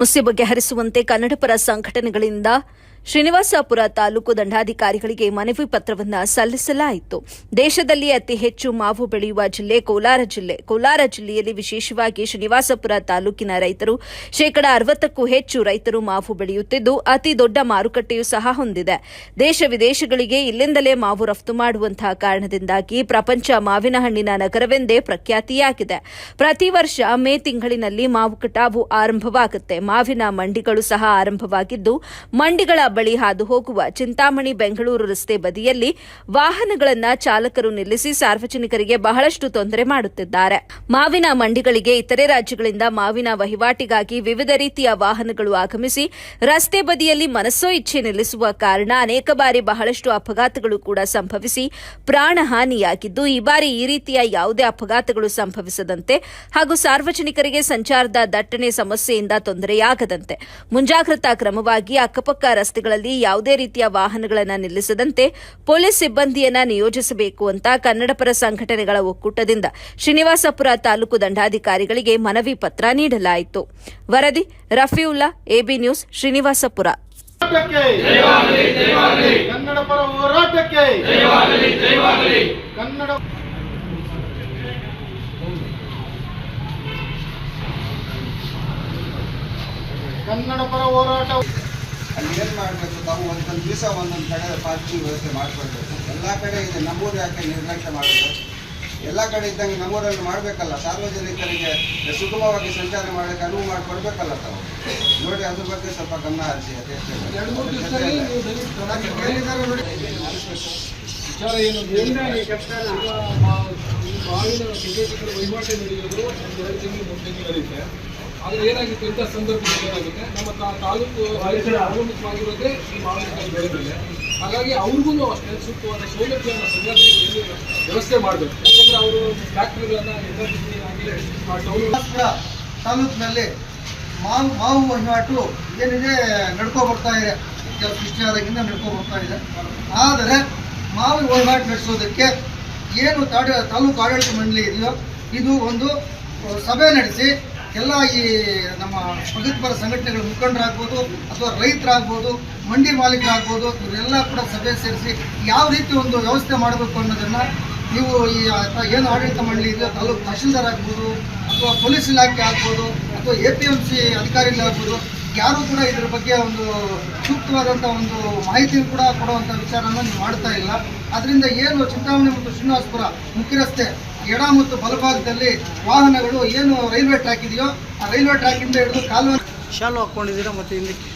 ಸಮಸ್ಯೆ ಬಗೆಹರಿಸುವಂತೆ ಕನ್ನಡಪರ ಸಂಘಟನೆಗಳಿಂದ ಶ್ರೀನಿವಾಸಪುರ ತಾಲೂಕು ದಂಡಾಧಿಕಾರಿಗಳಿಗೆ ಮನವಿ ಪತ್ರವನ್ನು ಸಲ್ಲಿಸಲಾಯಿತು. ದೇಶದಲ್ಲಿ ಅತಿ ಹೆಚ್ಚು ಮಾವು ಬೆಳೆಯುವ ಜಿಲ್ಲೆ ಕೋಲಾರ ಜಿಲ್ಲೆ. ಕೋಲಾರ ಜಿಲ್ಲೆಯಲ್ಲಿ ವಿಶೇಷವಾಗಿ ಶ್ರೀನಿವಾಸಪುರ ತಾಲೂಕಿನ ರೈತರು ಶೇಕಡಾ ಅರವತ್ತಕ್ಕೂ ಹೆಚ್ಚು ರೈತರು ಮಾವು ಬೆಳೆಯುತ್ತಿದ್ದು, ಅತಿ ದೊಡ್ಡ ಮಾರುಕಟ್ಟೆಯೂ ಸಹ ಹೊಂದಿದೆ. ದೇಶ ವಿದೇಶಗಳಿಗೆ ಇಲ್ಲಿಂದಲೇ ಮಾವು ರಫ್ತು ಮಾಡುವಂತಹ ಕಾರಣದಿಂದಾಗಿ ಪ್ರಪಂಚ ಮಾವಿನ ಹಣ್ಣಿನ ನಗರವೆಂದೇ ಪ್ರಖ್ಯಾತಿಯಾಗಿದೆ. ಪ್ರತಿ ವರ್ಷ ಮೇ ತಿಂಗಳಿನಲ್ಲಿ ಮಾವು ಕಟಾವು ಆರಂಭವಾಗುತ್ತೆ. ಮಾವಿನ ಮಂಡಿಗಳು ಸಹ ಆರಂಭವಾಗಿದ್ದು, ಮಂಡಿಗಳ ಬಳಿ ಹಾದು ಹೋಗುವ ಚಿಂತಾಮಣಿ ಬೆಂಗಳೂರು ರಸ್ತೆ ಬದಿಯಲ್ಲಿ ವಾಹನಗಳನ್ನು ಚಾಲಕರು ನಿಲ್ಲಿಸಿ ಸಾರ್ವಜನಿಕರಿಗೆ ಬಹಳಷ್ಟು ತೊಂದರೆ ಮಾಡುತ್ತಿದ್ದಾರೆ. ಮಾವಿನ ಮಂಡಿಗಳಿಗೆ ಇತರೆ ರಾಜ್ಯಗಳಿಂದ ಮಾವಿನ ವಹಿವಾಟಿಗಾಗಿ ವಿವಿಧ ರೀತಿಯ ವಾಹನಗಳು ಆಗಮಿಸಿ ರಸ್ತೆ ಬದಿಯಲ್ಲಿ ಮನಸ್ಸೋ ಇಚ್ಛೆ ನಿಲ್ಲಿಸುವ ಕಾರಣ ಅನೇಕ ಬಾರಿ ಬಹಳಷ್ಟು ಅಪಘಾತಗಳು ಕೂಡ ಸಂಭವಿಸಿ ಪ್ರಾಣಹಾನಿಯಾಗಿದ್ದು ಈ ಬಾರಿ ಈ ರೀತಿಯ ಯಾವುದೇ ಅಪಘಾತಗಳು ಸಂಭವಿಸದಂತೆ ಹಾಗೂ ಸಾರ್ವಜನಿಕರಿಗೆ ಸಂಚಾರದ ದಟ್ಟಣೆ ಸಮಸ್ಯೆಯಿಂದ ತೊಂದರೆಯಾಗದಂತೆ. ಮುಂಜಾಗ್ರತಾ ಕ್ರಮವಾಗಿ ಅಕ್ಕಪಕ್ಕ ರಸ್ತೆಗಳಲ್ಲಿ ಯಾವುದೇ ರೀತಿಯ ವಾಹನಗಳನ್ನು ನಿಲ್ಲಿಸದಂತೆ ಪೊಲೀಸ್ ಸಿಬ್ಬಂದಿಯನ್ನ ನಿಯೋಜಿಸಬೇಕು ಅಂತ ಕನ್ನಡಪರ ಸಂಘಟನೆಗಳ ಒಕ್ಕೂಟದಿಂದ ಶ್ರೀನಿವಾಸಪುರ ತಾಲೂಕು ದಂಡಾಧಿಕಾರಿಗಳಿಗೆ ಮನವಿ ಪತ್ರ ನೀಡಲಾಯಿತು. ವರದಿ ರಫಿಯುಲ್ಲಾ ಎಬಿ ನ್ಯೂಸ್, ಶ್ರೀನಿವಾಸಪುರ. ಕನ್ನಡ ಪರ ಹೋರಾಟ. ಅಲ್ಲಿ ಏನು ಮಾಡಬೇಕು? ತಾವು ಒಂದೊಂದು ದಿವಸ ಒಂದೊಂದು ಕಡೆ ಪಾರ್ಕಿಂಗ್ ವ್ಯವಸ್ಥೆ ಮಾಡಿಕೊಡ್ಬೇಕು ಎಲ್ಲ ಕಡೆ ಇದೆ ನಮ್ಮೂರು ಯಾಕೆ ನಿರ್ಲಕ್ಷ್ಯ ಮಾಡೋದು? ಎಲ್ಲ ಕಡೆ ಇದ್ದಂಗೆ ನಮ್ಮೂರಲ್ಲಿ ಮಾಡಬೇಕಲ್ಲ. ಸಾರ್ವಜನಿಕರಿಗೆ ಸುಗಮವಾಗಿ ಸಂಚಾರ ಮಾಡೋಕ್ಕೆ ಅನುವು ಮಾಡಿಕೊಡ್ಬೇಕಲ್ಲ ತಾವು. ನೋಡಿ ಅದ್ರ ಬಗ್ಗೆ ಸ್ವಲ್ಪ ಗಮನ ಹರಿಸಿ ಎರಡು ಆದರೆ ಏನಾಗಿತ್ತು ಇಂಥ ಸಂದರ್ಭದಲ್ಲಿ ಏನಾಗುತ್ತೆ? ನಮ್ಮ ತಾಲೂಕು ಅವಲಂಬಿತವಾಗಿರೋದೇ ಈ ಮಾವಿನಕಾಯಿ ಬೆಳೆ ಹಾಗಾಗಿ ಅವ್ರಿಗೂ ಅಷ್ಟೇ ಸೂಕ್ತವಾದ ಸೌಲಭ್ಯವನ್ನು ಸರಿಯಾದ ವ್ಯವಸ್ಥೆ ಮಾಡಬೇಕು. ಯಾಕಂದ್ರೆ ಅವರು ಫ್ಯಾಕ್ಟ್ರಿಗಳನ್ನ ಎಲ್ಲ ರೀತಿಯಾಗಿ ತಾಲೂಕಿನಲ್ಲಿ ಮಾವು ಮಾವು ವಹಿವಾಟು ಏನಿದೆ ನಡ್ಕೊ ಬರ್ತಾ ಇದೆ. ಕೆಲವು ಕೃಷಿಯಾದಾಗಿಂದ ನಡ್ಕೊ ಬರ್ತಾ ಇದೆ. ಆದರೆ ಮಾವು ವಹಿವಾಟು ನಡೆಸೋದಕ್ಕೆ ಏನು ತಾಡ, ತಾಲೂಕು ಆಡಳಿತ ಮಂಡಳಿ ಇದೆಯೋ, ಇದು ಒಂದು ಸಭೆ ನಡೆಸಿ ಎಲ್ಲ ಈ ನಮ್ಮ ಪ್ರಗತಿಪರ ಸಂಘಟನೆಗಳ ಮುಖಂಡರಾಗ್ಬೋದು ಅಥವಾ ರೈತರಾಗ್ಬೋದು, ಮಂಡಿ ಮಾಲೀಕರಾಗ್ಬೋದು, ಇವರೆಲ್ಲ ಕೂಡ ಸಭೆ ಸೇರಿಸಿ ಯಾವ ರೀತಿ ಒಂದು ವ್ಯವಸ್ಥೆ ಮಾಡಬೇಕು ಅನ್ನೋದನ್ನು ನೀವು ಈ ಏನು ಆಡಳಿತ ಮಂಡಳಿ ಇದೆಯೋ ತಾಲೂಕು ತಹಶೀಲ್ದಾರ್ ಆಗ್ಬೋದು, ಅಥವಾ ಪೊಲೀಸ್ ಇಲಾಖೆ ಆಗ್ಬೋದು, ಅಥವಾ ಎ ಪಿ ಎಂ ಸಿ ಅಧಿಕಾರಿಗಳಾಗ್ಬೋದು ಯಾರೂ ಕೂಡ ಇದ್ರ ಬಗ್ಗೆ ಒಂದು ಸೂಕ್ತವಾದಂಥ ಒಂದು ಮಾಹಿತಿ ಕೂಡ ಕೊಡುವಂಥ ವಿಚಾರನ ನೀವು ಮಾಡ್ತಾ ಇಲ್ಲ. ಅದರಿಂದ ಏನು ಚಿಂತಾಮಣಿ ಮತ್ತು ಶ್ರೀನಿವಾಸಪುರ ಮುಖ್ಯ ರಸ್ತೆ ಎಡ ಮತ್ತು ಬಲಭಾಗದಲ್ಲಿ ವಾಹನಗಳು ಏನು ರೈಲ್ವೆ ಟ್ರ್ಯಾಕ್ ಇದೆಯೋ ಆ ರೈಲ್ವೆ ಟ್ರ್ಯಾಕಿಂದ ಹಿಡಿದು ಕಾಲುವೆ ಶಾಲು ಹಾಕ್ಕೊಂಡಿದ್ದೀರಾ ಮತ್ತು ಹಿಂದಕ್ಕೆ?